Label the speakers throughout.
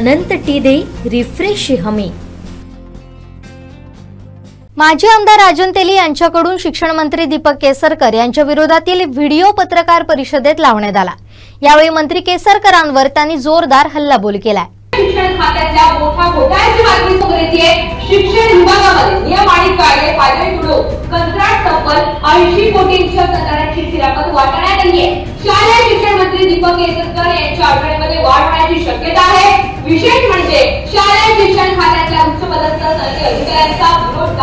Speaker 1: अनंत T दे refresh हमी.
Speaker 2: माजी आमदार राजन तेली यांच्याकडून शिक्षण मंत्री दीपक केसरकर यांच्या विरोधातील व्हिडिओ पत्रकार परिषदेत लावण्यात आला. यावेळी मंत्री केसरकरांवर त्यांनी जोरदार हल्लाबोल केलाय.
Speaker 3: शिक्षण खात्यातल्या मोठ्या घोटाळ्याची बातमी समोर येते शिक्षण विभागामध्ये नियम आणि कायदे पायदळी तुडवून कंत्राट तब्बल ऐंशी कोटींच्या कंत्राटाची शालेय शिक्षण मंत्री दीपक केसरकर यांच्या आठवड्यामध्ये वाढ होण्याची शक्यता आहे. विशेष म्हणजे शालेय शिक्षण खात्यातल्या उच्च सरकारी अधिकाऱ्यांचा विरोध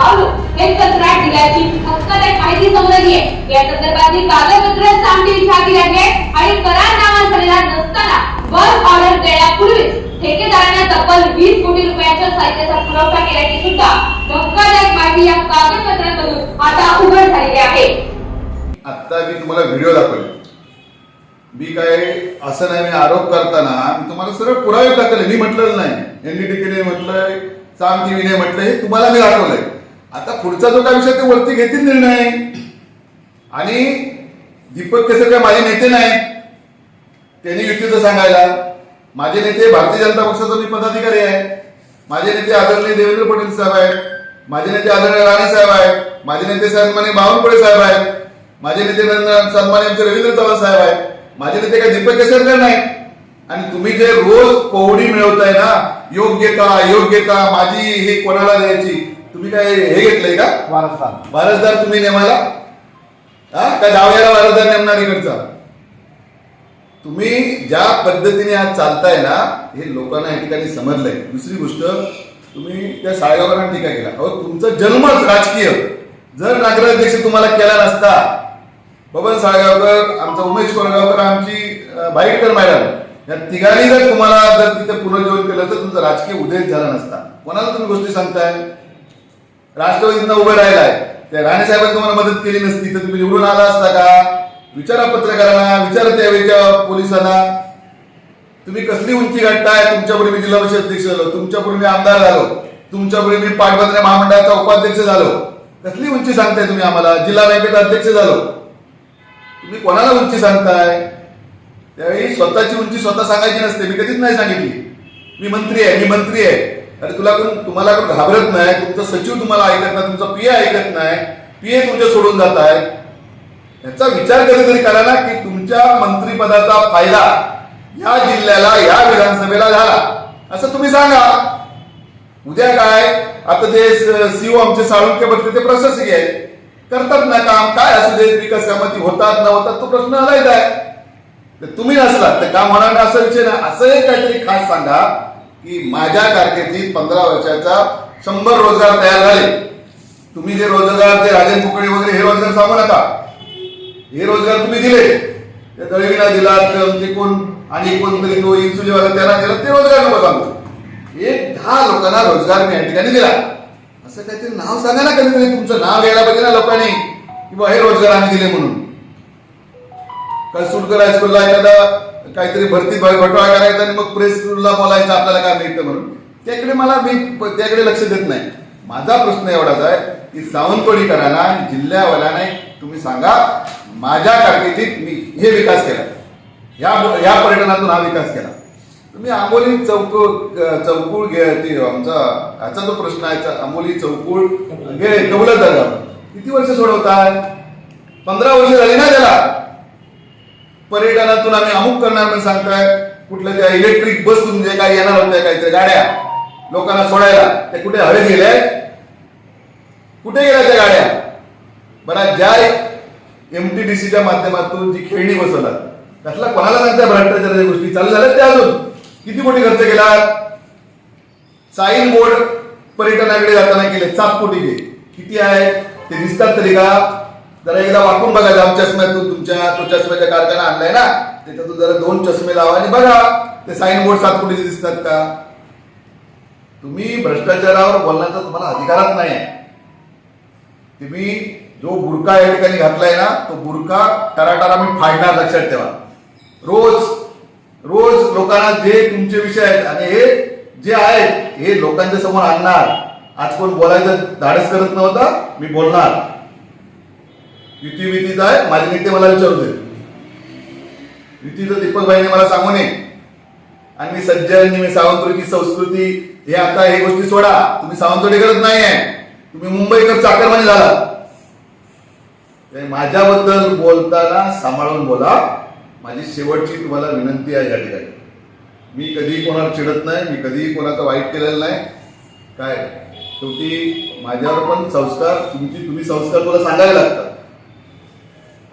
Speaker 3: हे कंत्राट दिल्याची धक्कादायक माहिती समोर आहे या संदर्भातली कागदपत्र सामने आहे आणि करार नावा झालेला नसताना वर्क ऑर्डर देण्यापूर्वीच ठेकेदाराने तब्बल वीस कोटी रुपयांच्या साहित्याचा पुरवठा केल्याची सुद्धा धक्कादायक माहिती या कागदपत्रांमधून आता उघड झालेली आहे
Speaker 4: तुम्हाला व्हिडिओ दाखवले. मी काय असं नाही मी आरोप करताना मी तुम्हाला सर्व पुरावे दाखवले मी म्हटलेलं नाही. एनडीटीकेने म्हटलंय साम टीव्हीने म्हटलंय हे तुम्हाला मी दाखवलंय आता पुढचा जो काय विषय ते वरती घेतील निर्णय. आणि दीपक केसर काय माझे नेते नाही. त्यांनी युतीचं सांगायला. माझे नेते भारतीय जनता पक्षाचा मी पदाधिकारी आहे. माझे नेते आदरणीय देवेंद्र फडणवीस साहेब आहेत. माझे नेते आदरणीय राणे साहेब आहेत. माझे नेते सन्माने बावनकुळे साहेब आहेत. माझे नेते आमचे रवींद्र चव्हाण साहेब आहेत. माझे नेते काय दीपक केसरकर नाही आणि तुम्ही जे रोज कोवडी मिळवताय ना योग्यता योग्यता माझी हे कोणाला द्यायची? तुम्ही काय हे घेतलंय का?
Speaker 5: वारसदार.
Speaker 4: वारसदार तुम्ही नेमाला? हा? का डाव्याला वारसदार नेमणार इकडचा? तुम्ही ज्या पद्धतीने आज चालताय ना हे लोकांना या ठिकाणी समजलंय. दुसरी गोष्ट तुम्ही त्या साळेगावकरांना टीका केला. अहो तुमचा जन्मच राजकीय. जर नगराध्यक्ष तुम्हाला केला नसता बबन साळगावकर आमचा उमेश कोरगावकर आमची अं, मॅडम या तिघांनी जर तुम्हाला जर तिथे पुनर्जीवन केलं तर तुमचा राजकीय उदय झाला नसता. कोणाला तुम्ही गोष्टी सांगताय? राष्ट्रवादीतनं उभं राहिलाय. त्या राणे साहेबांनी तुम्हाला मदत केली नसती तर तुम्ही निवडून आला असता का? विचारा पत्रकारांना विचारा त्यावेळेच्या पोलिसांना. तुम्ही कसली उंची गाठताय? तुमच्यापूर्वी मी जिल्हा परिषद अध्यक्ष झालो तुमच्यापूर्वी मी आमदार झालो तुमच्यापूर्वी मी पाटबंधारे महामंडळाचा उपाध्यक्ष झालो. कसली उंची सांगताय तुम्ही आम्हाला? जिल्हा बँकेचा अध्यक्ष झालो. तुम्ही कोणाला उंची सांगताय? त्यावेळी स्वतःची उंची स्वतः सांगायची नसते. मी कधीच नाही सांगितली. मी मंत्री आहे मी मंत्री आहे. अरे तुला कोण तुम्हाला कोण घाबरत नाही. तुमचा सचिव तुम्हाला ऐकत नाही. तुमचा पीए ऐकत नाही. पीए तुमच्या सोडून जात आहे. याचा विचार कधीतरी करा ना की तुमच्या मंत्रिपदाचा फायदा या जिल्ह्याला या विधानसभेला झाला. असं तुम्ही सांगा. उद्या काय? आता ते सीओ आमचे साळुंके बसले ते प्रशासकीय आहेत. करतात ना काम काय असू दे विकास कामाची होतात न होतात तो प्रश्न आलायच आहे. तर तुम्ही नसलात तर काम होणार ना असं विषय ना. असं एक काहीतरी खास सांगा की माझ्या कारकिर्दीत पंधरा वर्षाचा शंभर रोजगार तयार झाले. तुम्ही जे रोजगार ते राजन कुकडे वगैरे हे रोजगार सांगू नका. हे रोजगार तुम्ही दिले. त्या दळवीला दिला ते कोण आणि कोणतरी तो इन्सुलीवाला त्यांना दिला ते रोजगार नको सांगू एक दहा लोकांना रोजगार मी या ठिकाणी दिला. असं काहीतरी नाव सांगा ना कधीतरी तुमचं नाव यायला पाहिजे ना लोकांनी? की बा हे रोजगार आम्ही दिले म्हणून. कलसुडकर हायस्कूलला एखादा काहीतरी भरती घटवा करायचा आणि मग प्रेसला बोलायचं आपल्याला काय मिळतं म्हणून. त्याकडे मला मी त्याकडे लक्ष देत नाही. माझा प्रश्न एवढाच आहे की सावंतवाडीकरांना आणि जिल्ह्यावाल्यांना तुम्ही सांगा माझ्या कारकिर्दीत मी हे विकास केला. या या पर्यटनातून हा विकास केला. तुम्ही आंबोली चौक चौकूळ घे ते आमचा ह्याचा जो प्रश्न आहे चा- आंबोली चौकूळ घे कबूलत झाला किती वर्ष सोडवताय? पंधरा वर्ष झाली ना त्याला. पर्यटनातून आम्ही अमुक करणार म्हणून सांगताय कुठल्या त्या इलेक्ट्रिक बस म्हणजे काय येणार होत्या काहीतरी गाड्या लोकांना सोडायला त्या कुठे हवे गेले? कुठे गेल्या त्या गाड्या? बरं ज्या एमटीडीसीच्या माध्यमातून जी खेळणी बसवतात त्यातला कोणाला सांगताय भ्रष्टाचाराच्या गोष्टी? चालू झाल्या त्या अजून. किती कोटी खर्च केला साईन बोर्ड पर्यटनाकडे जाताना केले सात कोटीचे किती आहे ते दिसतात तरी का? जरा एकदा वाकून बघा जाम चष्म्यातून तुमच्या तो चष्म्याचा कारखाना आणलाय ना? त्याच्यातून जरा दोन चष्मे लावा आणि बघा ते साईन बोर्ड सात कोटीचे दिसतात का? तुम्ही भ्रष्टाचारावर बोलण्याचा तुम्हाला अधिकारच नाही. आहे तुम्ही जो बुरका या ठिकाणी घातलाय ना तो बुरका टराटारा मी फाडणार लक्षात ठेवा. रोज रोज लोकांना जे तुमचे विषय आहेत. आणि हे जे आहेत हे लोकांच्या समोर आणणार. आज कोण बोलायचं धाडस करत नव्हता मी बोलणार. युती वितीचा आहे माझे नेते मला विचारू दे. युतीचं दीपक भाईने मला सांगू नये. आणि मी सज्जन मी सावंतवाडीची संस्कृती हे आता हे गोष्टी सोडा. तुम्ही सावंतवाडी करत नाही आहे तुम्ही मुंबईकर चाकरमानी झाला. माझ्याबद्दल बोलताना सांभाळून बोला. माझी शेवटची तुम्हाला विनंती आहे या ठिकाणी. मी कधीही कोणाला चिडत नाही मी कधीही कोणाचं वाईट केलेलं नाही. काय? शेवटी माझ्यावर पण संस्कार तुमची तुम्ही संस्कार मला सांगायला लागतात.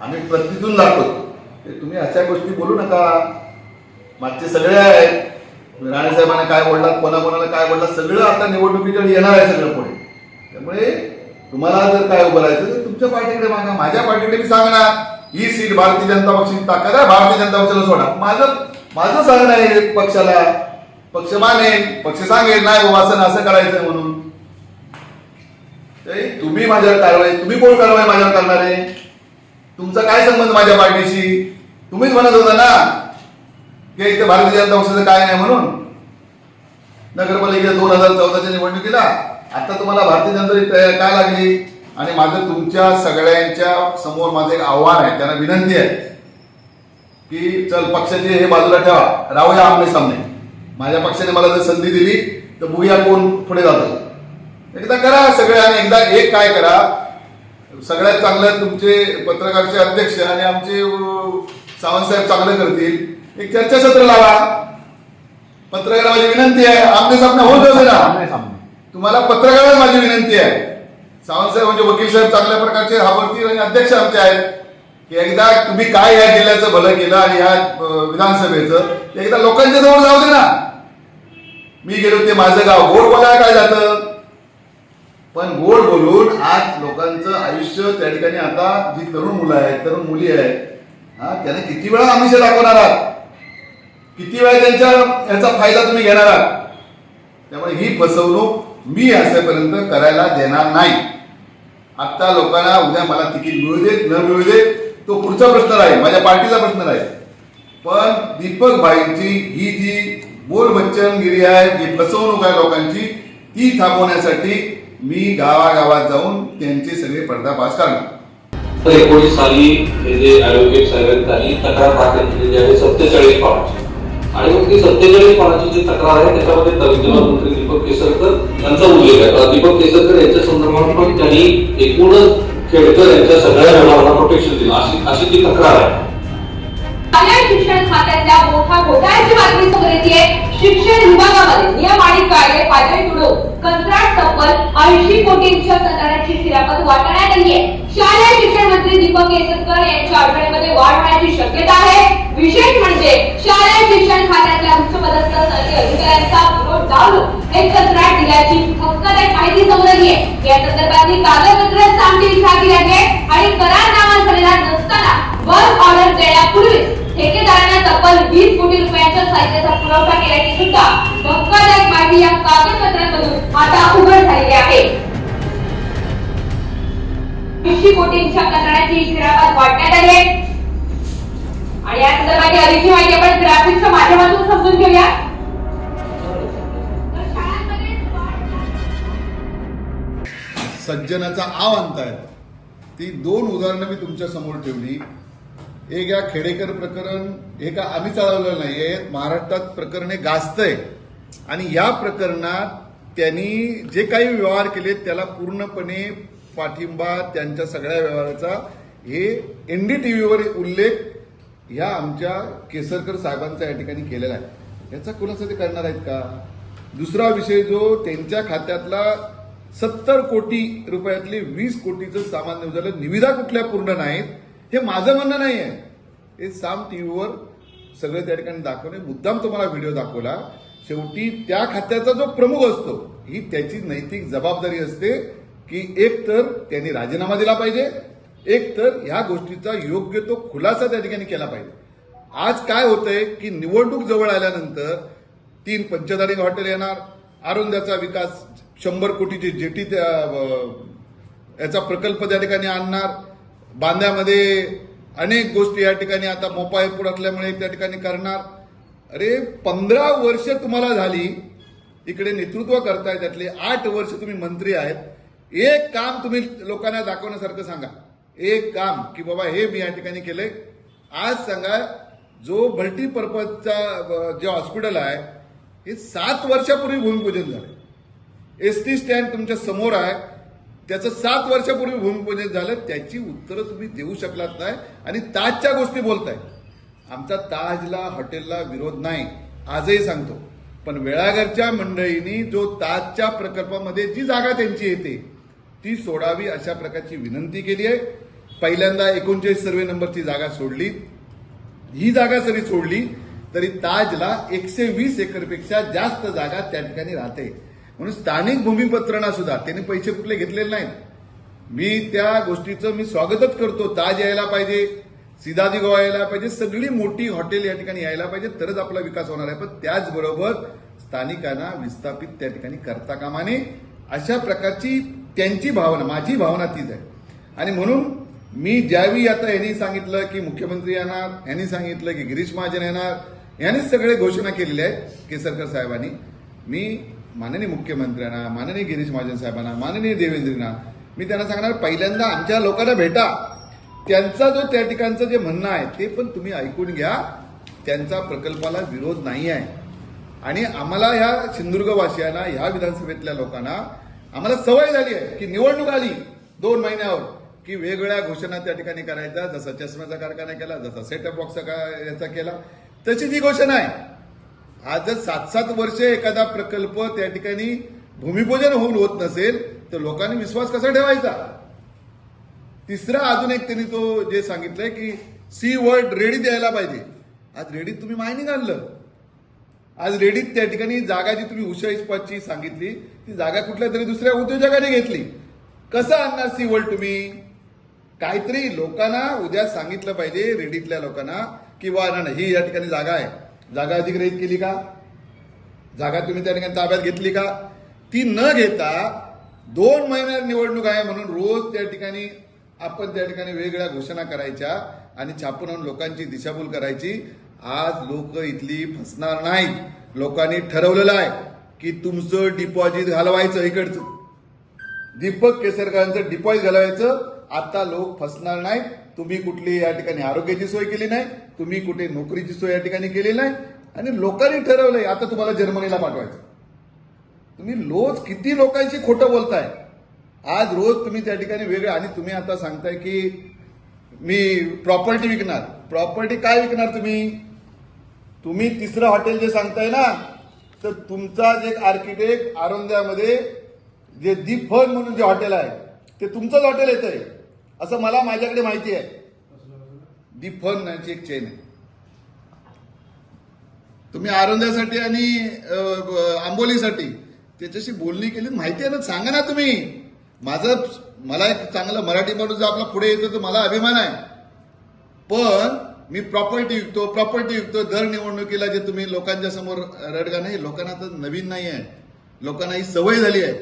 Speaker 4: आम्ही प्रतितून दाखवतो ते तुम्ही अशा गोष्टी बोलू नका. मागचे सगळे आहेत. राणेसाहेबांना काय बोलला कोणाकोणाला काय बोलला सगळं आता निवडणुकीकडे येणार आहे सगळं पुढे. त्यामुळे तुम्हाला जर काय उभं राहायचं तर तुमच्या पार्टीकडे मागा माझ्या पार्टीकडे मी सांगणार. ही सीट भारतीय जनता पक्षाची ताकद आहे भारतीय जनता पक्षाला सोडा. माझं माझं सांगणं आहे पक्षाला. पक्ष मानेल पक्ष सांगेल नाही बाबा असं असं करायचं म्हणून. तुम्ही माझ्यावर कारवाई तुम्ही कोण कारवाई माझ्यावर करणार आहे? तुमचा काय संबंध माझ्या पार्टीशी तुम्हीच म्हणत होता ना की इथे भारतीय जनता पक्षाचं काय नाही म्हणून. नगरपालिकेच्या दोन हजार चौदाच्या निवडणुकीला. आता तुम्हाला भारतीय जनता काय लागली? आणि माझं तुमच्या सगळ्यांच्या समोर माझं एक आव्हान आहे त्यांना विनंती आहे की चल पक्षाचे हे बाजूला ठेवा राहूया आमने सामने. माझ्या पक्षाने मला जर संधी दिली तर बघूया कोण पुढे जातो. एकदा करा सगळे आणि एकदा एक काय करा. सगळ्यात चांगलं तुमचे पत्रकारचे अध्यक्ष आणि आमचे अं, सावंत साहेब चांगलं करतील. एक चर्चासत्र लावा. पत्रकार माझी विनंती आहे आमने सामने होत ना. तुम्हाला पत्रकारांना माझी विनंती आहे. सावंतसाहेब म्हणजे वकील साहेब चांगल्या प्रकारचे हावरतील आणि अध्यक्ष आमचे आहेत. की एकदा तुम्ही काय या जिल्ह्याचं भलं केलं आणि ह्या विधानसभेचं ते एकदा लोकांच्या जवळ जाऊ दे ना. मी गेलो ते माझं गाव. गोड बोलायला काय जातं पण गोड बोलून आज लोकांचं आयुष्य त्या ठिकाणी आता जी तरुण मुलं आहेत तरुण मुली आहेत हा त्यांना किती वेळा आमिष दाखवणार आहात? किती वेळा त्यांच्या याचा फायदा तुम्ही घेणार आहात? त्यामुळे ही फसवणूक मी असेपर्यंत करायला देणार नाही. आता लोकांना उद्या मला तिकीट मिळू देत न मिळू देत तो पुढचा प्रश्न राहील माझ्या पार्टीचा प्रश्न राहील. पण दीपक भाईंची ही जी बोलबच्चनगिरी आहे जी फसवणूक आहे लोकांची ती थांबवण्यासाठी मी गावागावात जाऊन त्यांचे सगळे पडदाफाश करणार.
Speaker 5: एकोणीस साली हे जे आरोग्य साहेबांनी तक्रार दाखल केलेली आहे सत्तेचाळीस पानाची आणि मग ती सत्तेचाळीस पानाची जी तक्रार आहे त्याच्यामध्ये विद्यमान मंत्री दीपक केसरकर यांचा उल्लेख आहे. दीपक केसरकर यांच्या संदर्भात पण त्यांनी एकूणच खेडकर यांच्या सगळ्या व्यवहारांना प्रोटेक्शन दिलं. अशी अशी ती तक्रार आहे.
Speaker 3: शिक्षण खात्यातल्या मोठ्या घोटाळ्याची बातमी समोर येते शिक्षण विभागामध्ये नियम आणि कायदे पायदळी तुडो कंत्राट तब्बल ऐंशी कोटींच्या कंत्राटाची शिरापत वाटण्यात आली आहे शालेय शिक्षण मंत्री दीपक केसरकर यांच्या आठवड्यामध्ये वाढ होण्याची शक्यता आहे विशेष म्हणजे शालेय शिक्षण खात्यातल्या उच्चपदस्थ सरकारी अधिकाऱ्यांचा विरोध डावलून एक कंत्राट दिल्याची या संदर्भातील कागदपत्र आहे आणि झालेला नसताना वर्क ऑर्डर देण्यापूर्वीच ठेकेदारांना तब्बल वीस कोटी रुपयांच्या साहित्याचा पुरवठा केल्याची सुद्धा धक्कादायक माहिती या कागदपत्रांमधून आता उघड झालेली आहे. ऐंशी कोटींच्या कंत्राटाची शिराबाद वाटण्यात आली आहे. आणि या संदर्भात अधिकची माहिती आपण ग्राफिक्सच्या माध्यमातून समजून घेऊया
Speaker 4: सज्जनाचा आव आणतायत ती दोन उदाहरणं मी तुमच्यासमोर ठेवली. एक या खेडेकर प्रकरण हे का आम्ही चालवलेलं नाही हे महाराष्ट्रात प्रकरणे गाजतंय. आणि या प्रकरणात त्यांनी जे काही व्यवहार केले त्याला पूर्णपणे पाठिंबा त्यांच्या सगळ्या व्यवहाराचा. हे एनडीटीव्हीवर उल्लेख ह्या आमच्या केसरकर साहेबांचा या ठिकाणी केलेला आहे. याचा खुलासा ते करणार आहेत का? दुसरा विषय जो त्यांच्या खात्यातला सत्तर कोटी रुपयातले वीस कोटीचं सामान्य झालं. निविदा कुठल्या पूर्ण नाहीत? हे माझं म्हणणं नाही आहे हे साम टीव्हीवर सगळे त्या ठिकाणी दाखवणे मुद्दाम तुम्हाला व्हिडिओ दाखवला. शेवटी त्या खात्याचा जो प्रमुख असतो ही त्याची नैतिक जबाबदारी असते की एक तर त्यांनी राजीनामा दिला पाहिजे. एक तर ह्या गोष्टीचा योग्य तो खुलासा त्या ठिकाणी केला पाहिजे. आज काय होतंय की निवडणूक जवळ आल्यानंतर तीन पंचतारिक हॉटेल येणार. आरोग्याचा विकास शंभर कोटीची जेटी त्या याचा प्रकल्प त्या ठिकाणी आणणार. बांद्यामध्ये अनेक गोष्टी या ठिकाणी आता मोपा एअरपोर्ट असल्यामुळे त्या ठिकाणी करणार. अरे पंधरा वर्ष तुम्हाला झाली. इकडे नेतृत्व करताय त्यातले आठ वर्ष तुम्ही मंत्री आहेत. एक काम तुम्ही लोकांना दाखवण्यासारखं सांगा. एक काम की बाबा हे मी या ठिकाणी केलंय. आज सांगा जो मल्टीपर्पजचा पर्पजचा जे हॉस्पिटल आहे हे सात वर्षापूर्वी भूमिपूजन झालं एस टी स्टँड तुमच्यासमोर आहे. त्याचं सात वर्षापूर्वी भूमिपूजन झालं. त्याची उत्तरं तुम्ही देऊ शकलात नाही आणि ताजच्या गोष्टी बोलताय. आमचा ताजला हॉटेलला विरोध नाही. आजही सांगतो. पण वेळाघरच्या मंडळींनी जो ताजच्या प्रकल्पामध्ये जी जागा त्यांची येते ती सोडावी अशा प्रकारची विनंती केली आहे. पहिल्यांदा एकोणचाळीस सर्वे नंबरची जागा सोडली. ही जागा जरी सोडली तरी ताजला एकशे वीस एकरपेक्षा जास्त जागा त्या ठिकाणी राहते. म्हणून स्थानिक भूमिपत्रणा सुद्धा त्यांनी पैसे कुठले घेतलेले नाहीत. मी त्या गोष्टीचं मी स्वागतच करतो. ताज यायला पाहिजे सिदादी गोवा यायला पाहिजे सगळी मोठी हॉटेल या ठिकाणी यायला पाहिजे तरच आपला विकास होणार आहे. पण त्याचबरोबर स्थानिकांना विस्थापित त्या ठिकाणी करता कामाने अशा प्रकारची त्यांची भावना माझी भावना तीच आहे. आणि म्हणून मी ज्यावेळी आता यांनी सांगितलं की मुख्यमंत्री येणार यांनी सांगितलं की गिरीश महाजन येणार यांनीच सगळे घोषणा केलेल्या आहेत केसरकर साहेबांनी. मी माननीय मुख्यमंत्र्यांना माननीय गिरीश महाजन साहेबांना माननीय देवेंद्रना मी त्यांना सांगणार पहिल्यांदा आमच्या लोकांना भेटा. त्यांचा जो त्या ठिकाणचं जे म्हणणं आहे ते पण तुम्ही ऐकून घ्या. त्यांचा प्रकल्पाला विरोध नाही आहे. आणि आम्हाला ह्या सिंधुदुर्गवासियांना ह्या विधानसभेतल्या लोकांना आम्हाला सवय झाली आहे की निवडणूक आली दोन महिन्यावर की वेगवेगळ्या घोषणा त्या ठिकाणी करायच्या जसा चष्म्याचा कारखाना केला जसा सेटअप बॉक्सचा याचा केला तशी ही घोषणा आहे आजच सात सात वर्ष एखादा प्रकल्प त्या ठिकाणी भूमिपूजन होऊन होत नसेल तर लोकांनी विश्वास कसा ठेवायचा? तिसरा अजून एक त्यांनी तो जे सांगितलंय की सी वर्ड रेडी द्यायला पाहिजे. आज रेडीत तुम्ही मायनिंग आणलं. आज रेडीत त्या ठिकाणी जागा जी तुम्ही उषा इस्पातची सांगितली ती जागा कुठल्या तरी दुसऱ्या उद्योजकाने घेतली. कसं आणणार सी वर्ल्ड तुम्ही? काहीतरी लोकांना उद्या सांगितलं पाहिजे रेडीतल्या लोकांना की वा ना ना, ही या ठिकाणी जागा आहे. जागा अधिग्रहित केली का? जागा तुम्ही त्या ठिकाणी ताब्यात घेतली का? ती न घेता दोन महिन्यात निवडणूक आहे म्हणून रोज त्या ठिकाणी आपण त्या ठिकाणी वेगवेगळ्या घोषणा करायच्या आणि छापून आणून लोकांची दिशाभूल करायची. आज लोक इथली फसणार नाहीत. लोकांनी ठरवलेलं आहे की तुमचं डिपॉझिट घालवायचं इकडचं. दीपक केसरकरांचं डिपॉझिट घालवायचं. आता लोक फसणार नाहीत. तुम्ही कुठली या ठिकाणी आरोग्याची सोय केली नाही तुम्ही कुठे नोकरीची सोय या ठिकाणी केली नाही आणि लोकांनी ठरवलंय आता तुम्हाला जर्मनीला पाठवायचं. तुम्ही रोज किती लोकांशी खोटं बोलताय? आज रोज तुम्ही त्या ठिकाणी वेगळे आणि तुम्ही आता सांगताय की मी प्रॉपर्टी विकणार. प्रॉपर्टी काय विकणार तुम्ही? तुम्ही तिसरं हॉटेल जे सांगताय ना तर तुमचा जे आर्किटेक्ट आरोंद्यामध्ये जे दीप फन म्हणून जे हॉटेल आहे ते तुमचंच हॉटेल येत आहे असं मला माझ्याकडे माहिती आहे. दी फन नावाची एक चेन आहे. तुम्ही आरोंद्यासाठी आणि आंबोलीसाठी त्याच्याशी बोलणी केली माहिती आहे ना सांगा ना तुम्ही. माझं मला एक चांगलं मराठी माणूस जर आपला पुढे येतो तर मला अभिमान आहे. पण मी प्रॉपर्टी विकतो प्रॉपर्टी विकतो दर निवडणुकीला जे तुम्ही लोकांच्या समोर रडगा नाही लोकांना तर नवीन नाही आहे. लोकांना ही सवय झाली आहे.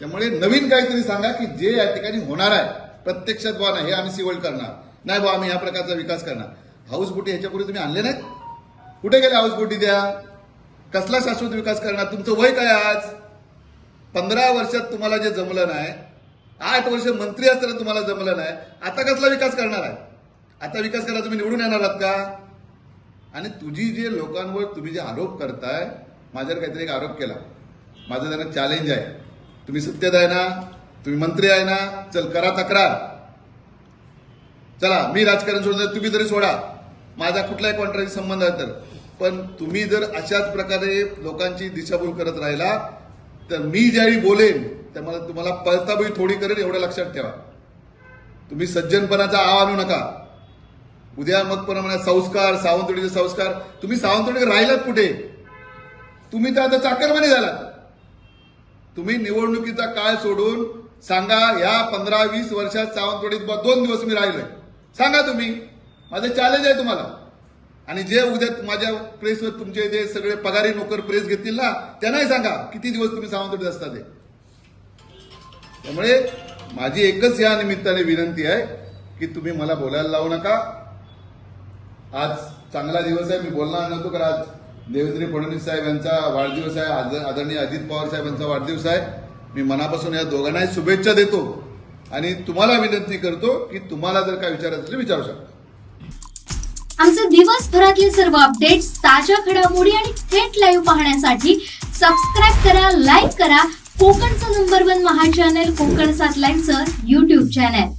Speaker 4: त्यामुळे नवीन काहीतरी सांगा की जे या ठिकाणी होणार आहे. प्रत्यक्षात बुवा नाही हे आम्ही सिवल करणार. नाही बुवा आम्ही ह्या प्रकारचा विकास करणार. हाऊसबोटी ह्याच्यापूर्वी तुम्ही आणले नाहीत? कुठे गेले हाऊसबोटी द्या? कसला शाश्वत विकास करणार? तुमचं वय काय आज? पंधरा वर्षात तुम्हाला जे जमलं नाही आठ वर्ष मंत्री असताना तुम्हाला जमलं नाही आता कसला विकास करणार आहे? आता विकास करायला तुम्ही निवडून येणार आहात का? आणि तुझी जे लोकांवर तुम्ही जे आरोप करताय माझ्यावर काहीतरी एक आरोप केला. माझं त्यांना चॅलेंज आहे. तुम्ही सत्तेत आहे ना? तुम्ही मंत्री आहे ना चल करा तक्रार. चला मी राजकारण सोडतो तुम्ही तरी सोडा. माझा कुठलाही कॉन्ट्रॅक्ट संबंध आहे तर. पण तुम्ही जर अशाच प्रकारे लोकांची दिशाभूल करत राहिला तर मी ज्यावेळी बोलेन त्या तुम्हाला पळताबळी थोडी करेल एवढं लक्षात ठेवा. तुम्ही सज्जनपणाचा आव आणू नका. उद्या मग पण म्हणा संस्कार सावंतवाडीचे संस्कार. तुम्ही सावंतवाडी राहिलात कुठे? तुम्ही तर आता चाकरमानी झालात. तुम्ही निवडणुकीचा काळ सोडून सांगा या पंधरा वीस वर्षात सावंतवाडीत बुवा दोन दिवस मी राहिलोय. सांगा तुम्ही. माझं चॅलेंज आहे तुम्हाला. आणि जे उद्या माझ्या प्रेसवर तुमचे जे सगळे पगारी नोकर प्रेस घेतील ना त्यांनाही सांगा किती दिवस तुम्ही सावंतवाडीत असता ते. त्यामुळे माझी एकच या निमित्ताने विनंती आहे की तुम्ही मला बोलायला लावू नका. आज चांगला दिवस आहे मी बोलणार नव्हतो कारण आज देवेंद्र फडणवीस साहेब यांचा वाढदिवस आहे. आदरणीय अजित पवार साहेब यांचा वाढदिवस आहे. मी मनापासून या दोघांनाही शुभेच्छा देतो आणि तुम्हाला विनंती करतो की तुम्हाला जर काय विचारायचं असेल तर विचारू शकता.
Speaker 6: आमचे दिवसभरातले सर्व अपडेट्स ताज्या घडामोडी आणि थेट लाईव्ह पाहण्यासाठी सबस्क्राईब करा लाईक करा. कोकणचं नंबर वन महा चॅनल कोकण सात लाईनचं युट्यूब चॅनल